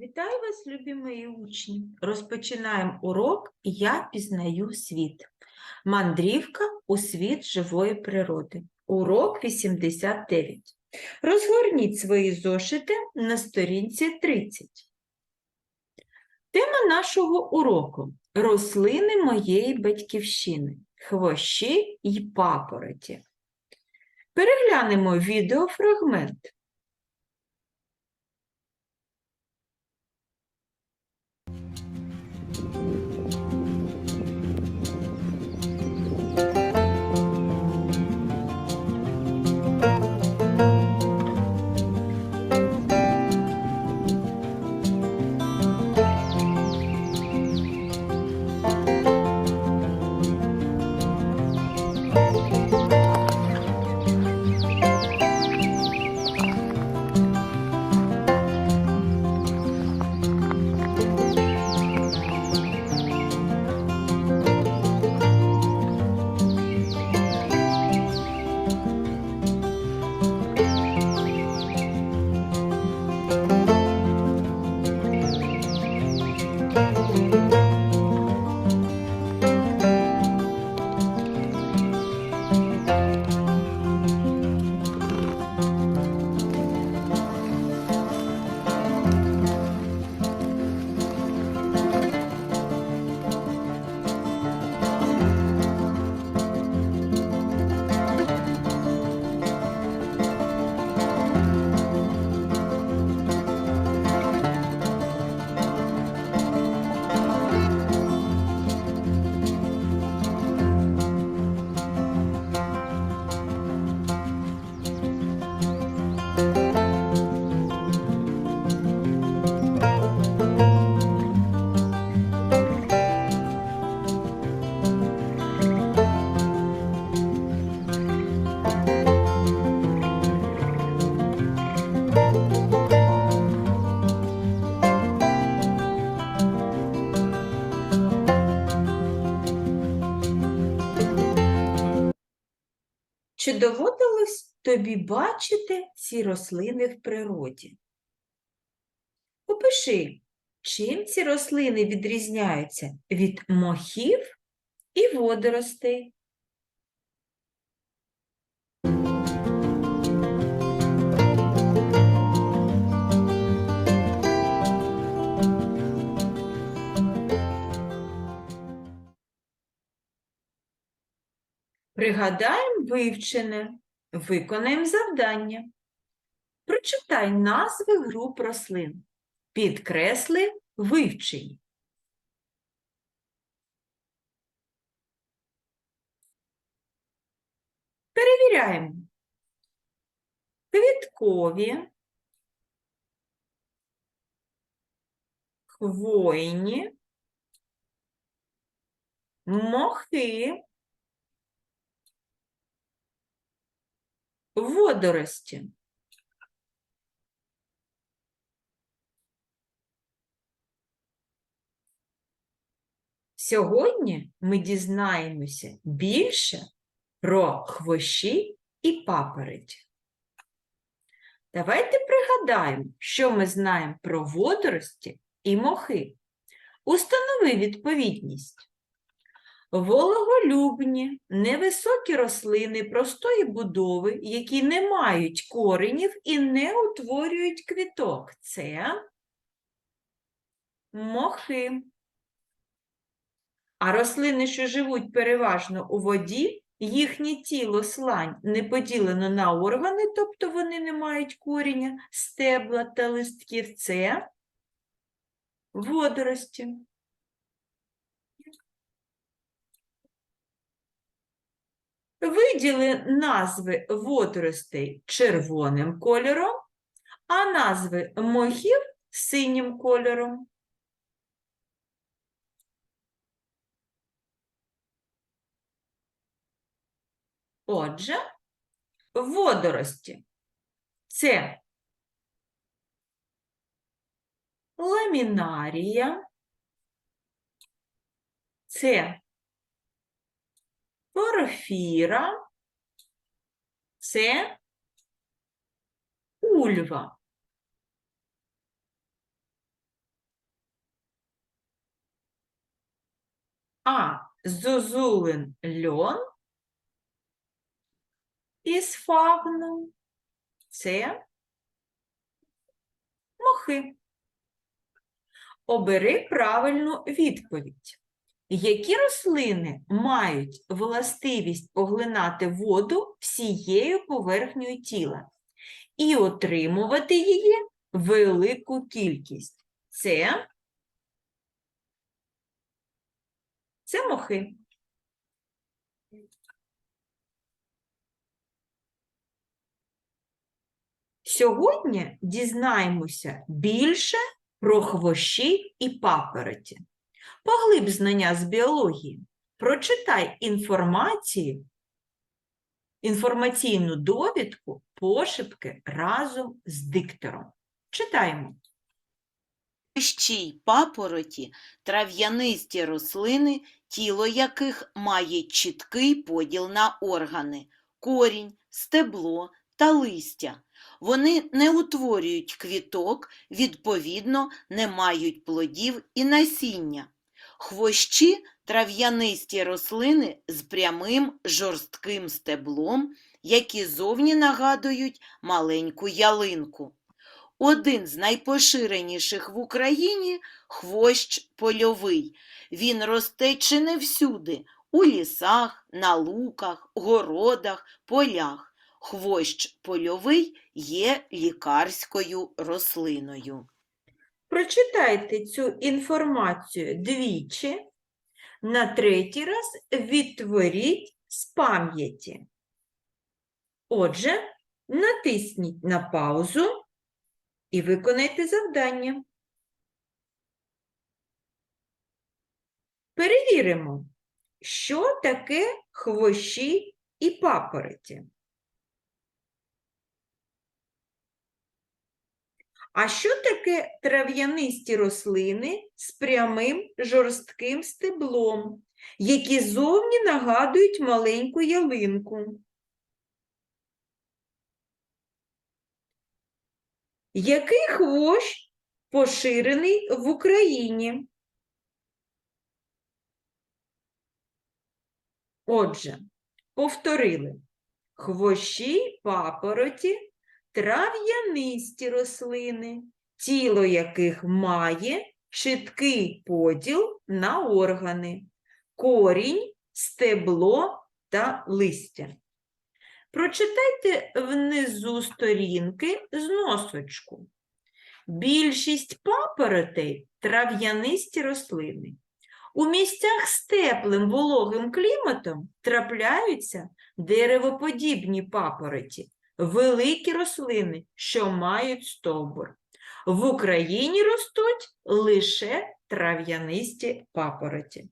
Вітаю вас, любі мої учні! Розпочинаємо урок Я пізнаю світ. Мандрівка у світ живої природи. Урок 89. Розгорніть свої зошити на сторінці 30. Тема нашого уроку рослини моєї батьківщини, хвощі й папороті. Переглянемо відеофрагмент. Чи доводилось тобі бачити ці рослини в природі? Опиши, чим ці рослини відрізняються від мохів і водоростей. Пригадаємо вивчене, виконаємо завдання. Прочитай назви груп рослин. Підкресли вивчені. Перевіряємо. Квіткові, хвойні, мохи, водорості. Сьогодні ми дізнаємося більше про хвощі і папороті. Давайте пригадаємо, що ми знаємо про водорості і мохи. Установи відповідність. Вологолюбні, невисокі рослини простої будови, які не мають коренів і не утворюють квіток. Це мохи. А рослини, що живуть переважно у воді, їхнє тіло слань не поділено на органи, тобто вони не мають коріння, стебла та листків. Це водорості. Виділи назви водоростей червоним кольором, а назви мохів синім кольором. Отже, водорості це ламінарія, це Порфіра це ульва. А зозулин льон із це мохи. Обери правильну відповідь. Які рослини мають властивість поглинати воду всією поверхнею тіла і отримувати її велику кількість? Це, це мохи. Сьогодні дізнаємося більше про хвощі і папороті. Поглиб знання з біології. Прочитай інформацію, інформаційну довідку пошепки разом з диктором. Читаємо. Хвощі й папороті – трав'янисті рослини, тіло яких має чіткий поділ на органи – корінь, стебло та листя. Вони не утворюють квіток, відповідно, не мають плодів і насіння. Хвощі – трав'янисті рослини з прямим жорстким стеблом, які зовні нагадують маленьку ялинку. Один з найпоширеніших в Україні – хвощ польовий. Він росте чи не всюди – у лісах, на луках, городах, полях. Хвощ польовий є лікарською рослиною. Прочитайте цю інформацію двічі. На третій раз відтворіть з пам'яті. Отже, натисніть на паузу і виконайте завдання. Перевіримо, що таке хвощі і папороті. А що таке трав'янисті рослини з прямим жорстким стеблом, які зовні нагадують маленьку ялинку? Який хвощ поширений в Україні? Отже, повторили. Хвощі, папороті, трав'янисті рослини, тіло яких має чіткий поділ на органи, корінь, стебло та листя. Прочитайте внизу сторінки з носочку. Більшість папоротей – трав'янисті рослини. У місцях з теплим вологим кліматом трапляються деревоподібні папороті, великі рослини, що мають стовбур. В Україні ростуть лише трав'янисті папороті.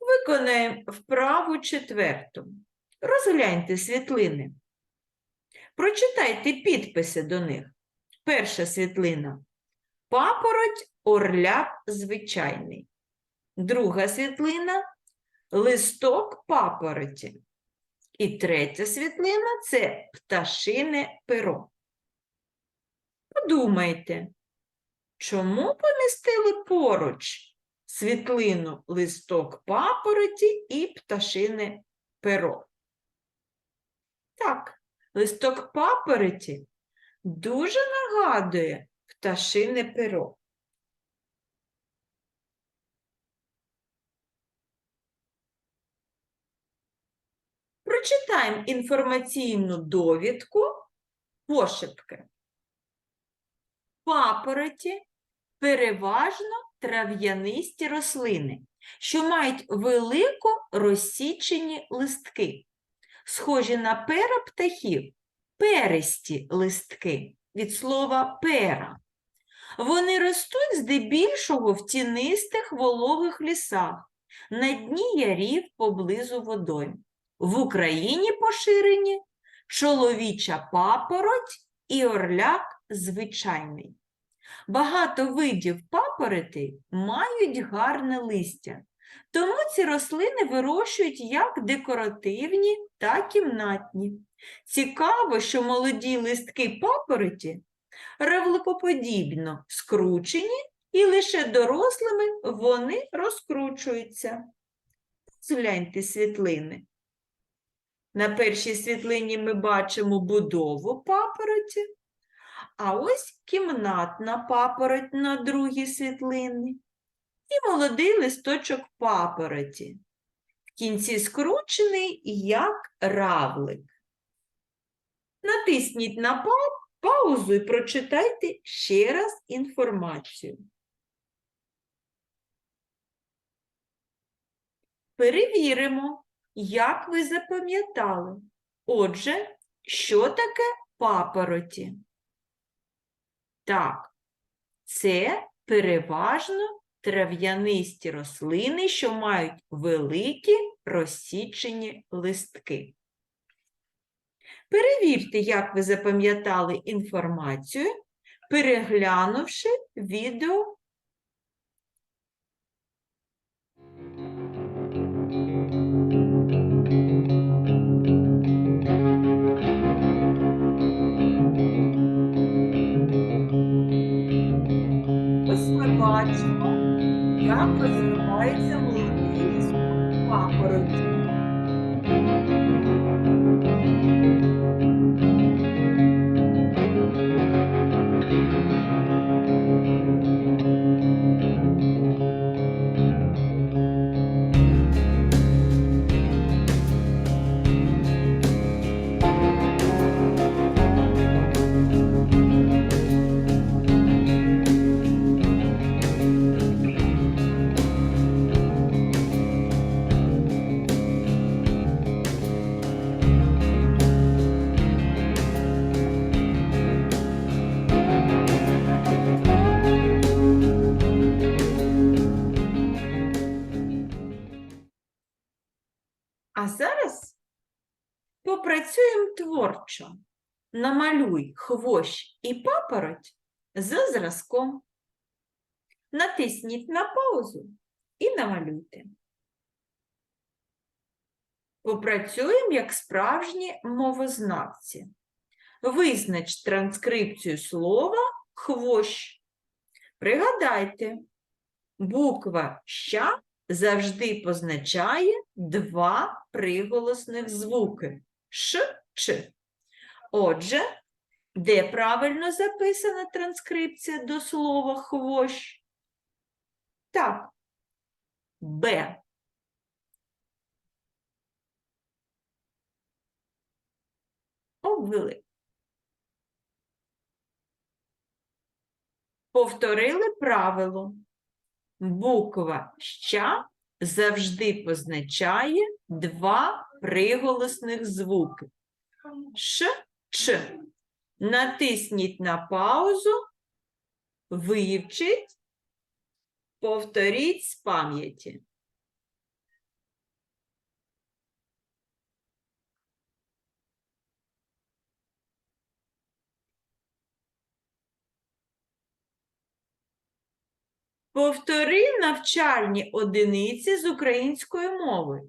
Виконаємо вправу четверту. Розгляньте світлини. Прочитайте підписи до них. Перша світлина. Папороть орляк звичайний. Друга світлина листок папороті. І третя світлина це пташине перо. Подумайте, чому помістили поруч світлину листок папороті і пташине перо? Так, листок папороті дуже нагадує пташине перо. Прочитаємо інформаційну довідку пошепки. Папороті переважно трав'янисті рослини, що мають велико розсічені листки, схожі на пера птахів, перисті листки від слова пера. Вони ростуть здебільшого в тінистих вологих лісах, на дні ярів поблизу водойм. В Україні поширені чоловіча папороть і орляк звичайний. Багато видів папороти мають гарне листя, тому ці рослини вирощують як декоративні, так і кімнатні. Цікаво, що молоді листки папороті равликоподібно скручені і лише дорослими вони розкручуються. Згляньте світлини. На першій світлині ми бачимо будову папороті, а ось кімнатна папороть на другій світлині і молодий листочок папороті. В кінці скручений як равлик. Натисніть на пау- паузу і прочитайте ще раз інформацію. Перевіримо, як ви запам'ятали. Отже, що таке папороті? Так, це переважно трав'янисті рослини, що мають великі розсічені листки. Перевірте, як ви запам'ятали інформацію, переглянувши відео А зараз попрацюємо творчо. Намалюй хвощ і папороть за зразком. Натисніть на паузу і намалюйте. Попрацюємо як справжні мовознавці. Визнач транскрипцію слова хвощ. Пригадайте, буква ща завжди позначає два приголосних звуки ш, ч. Отже, де правильно записана транскрипція до слова хвощ? Так, Б. Обвели. Повторили правило. Буква ща завжди позначає два приголосних звуки. Ш, Ч. Натисніть на паузу, вивчіть, повторіть з пам'яті. Повтори навчальні одиниці з української мови.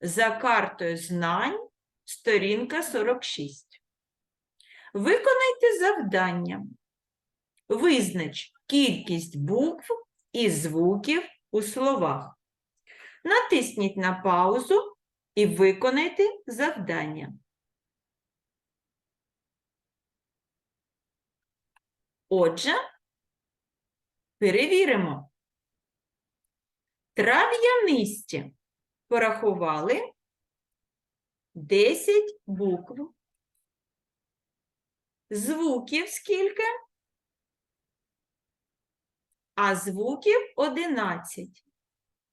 За картою знань, сторінка 46. Виконайте завдання. Визнач кількість букв і звуків у словах. Натисніть на паузу і виконайте завдання. Отже, Перевіримо. Трав'янисті порахували 10 букв. Звуків скільки? А звуків 11.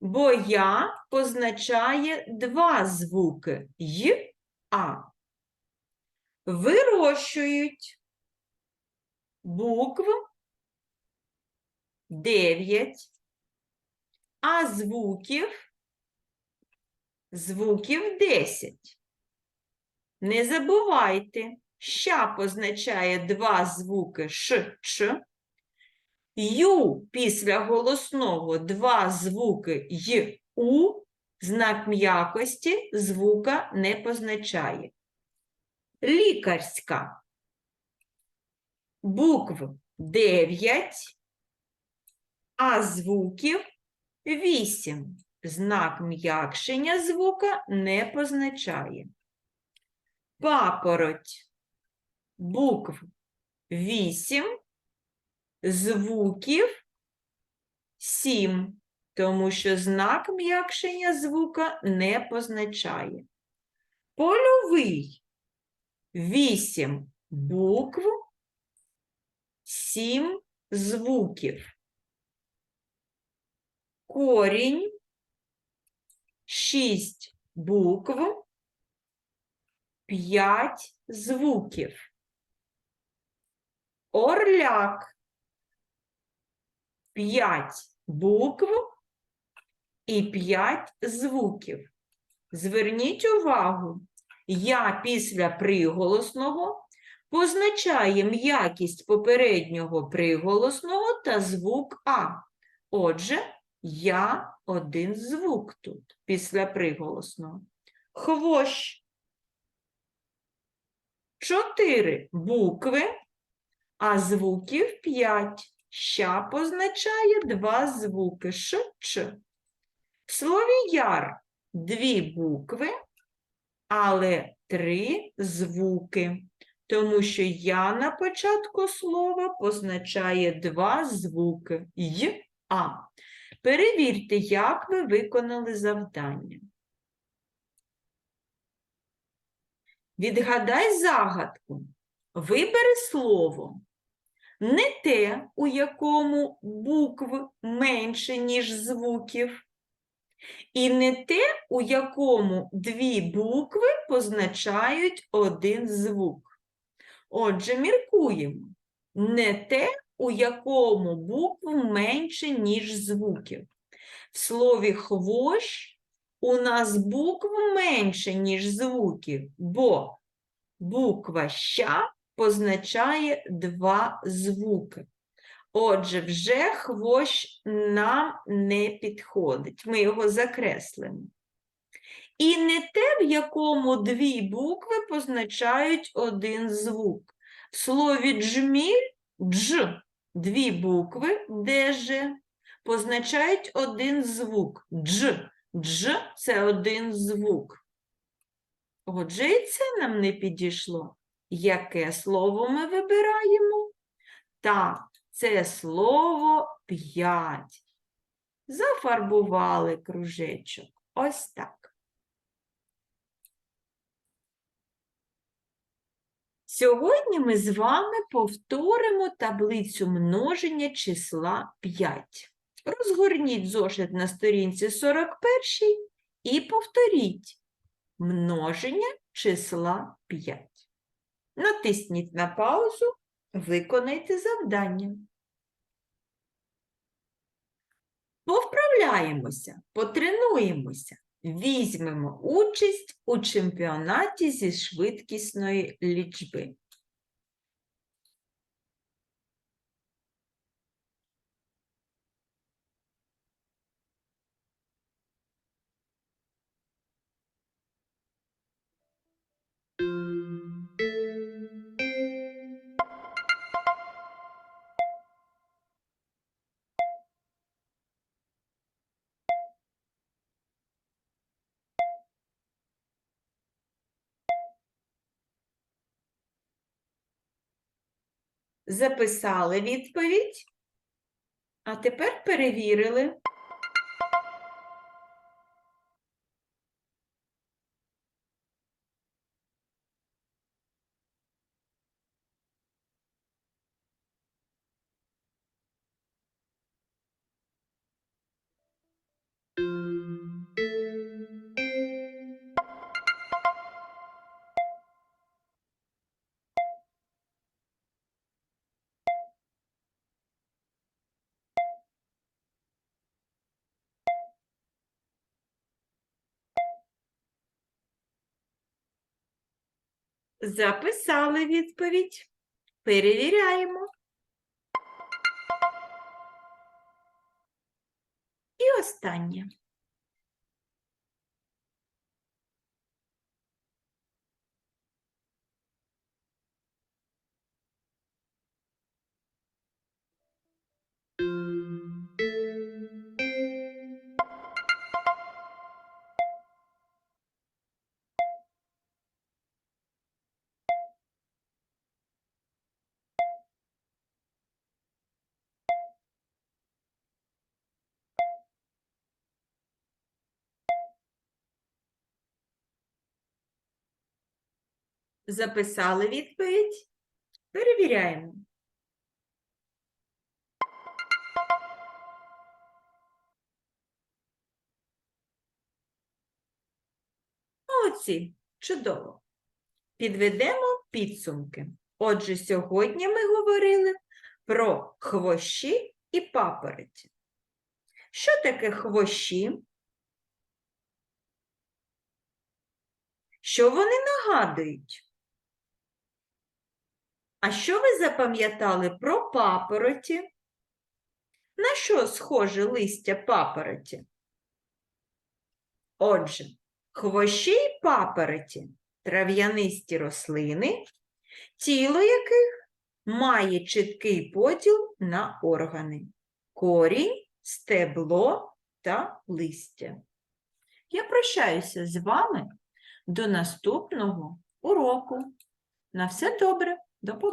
Бо я позначає два звуки й, а. Вирощують букв 9, а звуків звуків 10. Не забувайте, ща позначає два звуки ш, ч, ю після голосного два звуки й, у, знак м'якості звука не позначає. Лікарська. Букв 9, а звуків 8. Знак м'якшення звука не позначає. Папороть. Букв 8, звуків 7, тому що знак м'якшення звука не позначає. Польовий 8 букв, 7 звуків. Корінь 6 букв, 5 звуків. Орляк 5 букв і 5 звуків. Зверніть увагу, я після приголосного позначає м'якість попереднього приголосного та звук А. Отже, я один звук тут після приголосного. Хвощ. Чотири букви, а звуків п'ять. Ща позначає два звуки Ш, Ч. В слові яр дві букви, але три звуки, тому що я на початку слова позначає два звуки й, а. Перевірте, як ви виконали завдання. Відгадай загадку. Вибери слово. Не те, у якому букв менше, ніж звуків, і не те, у якому дві букви позначають один звук. Отже, міркуємо. Не те, у якому букв менше, ніж звуків. В слові хвощ у нас букв менше, ніж звуків, бо буква ща позначає два звуки. Отже, вже хвощ нам не підходить. Ми його закреслимо. І не те, в якому дві букви позначають один звук. В слові джміль дж дві букви ДЖ позначають один звук. Дж. Дж це один звук. Отже, і це нам не підійшло. Яке слово ми вибираємо? Так, це слово п'ять. Зафарбували кружечок. Ось так. Сьогодні ми з вами повторимо таблицю множення числа 5. Розгорніть зошит на сторінці 41 і повторіть множення числа 5. Натисніть на паузу, виконайте завдання. Повправляємося, потренуємося, візьмемо участь у чемпіонаті зі швидкісної лічби. Записали відповідь, а тепер перевірили. Записали відповідь. Перевіряємо. І останнє. Записали відповідь? Перевіряємо. Молодці, чудово. Підведемо підсумки. Отже, сьогодні ми говорили про хвощі і папороті. Що таке хвощі? Що вони нагадують? А що ви запам'ятали про папороті? На що схоже листя папороті? Отже, хвощі й папороті трав'янисті рослини, тіло яких має чіткий поділ на органи корінь, стебло та листя. Я прощаюся з вами до наступного уроку. На все добре, до побачення.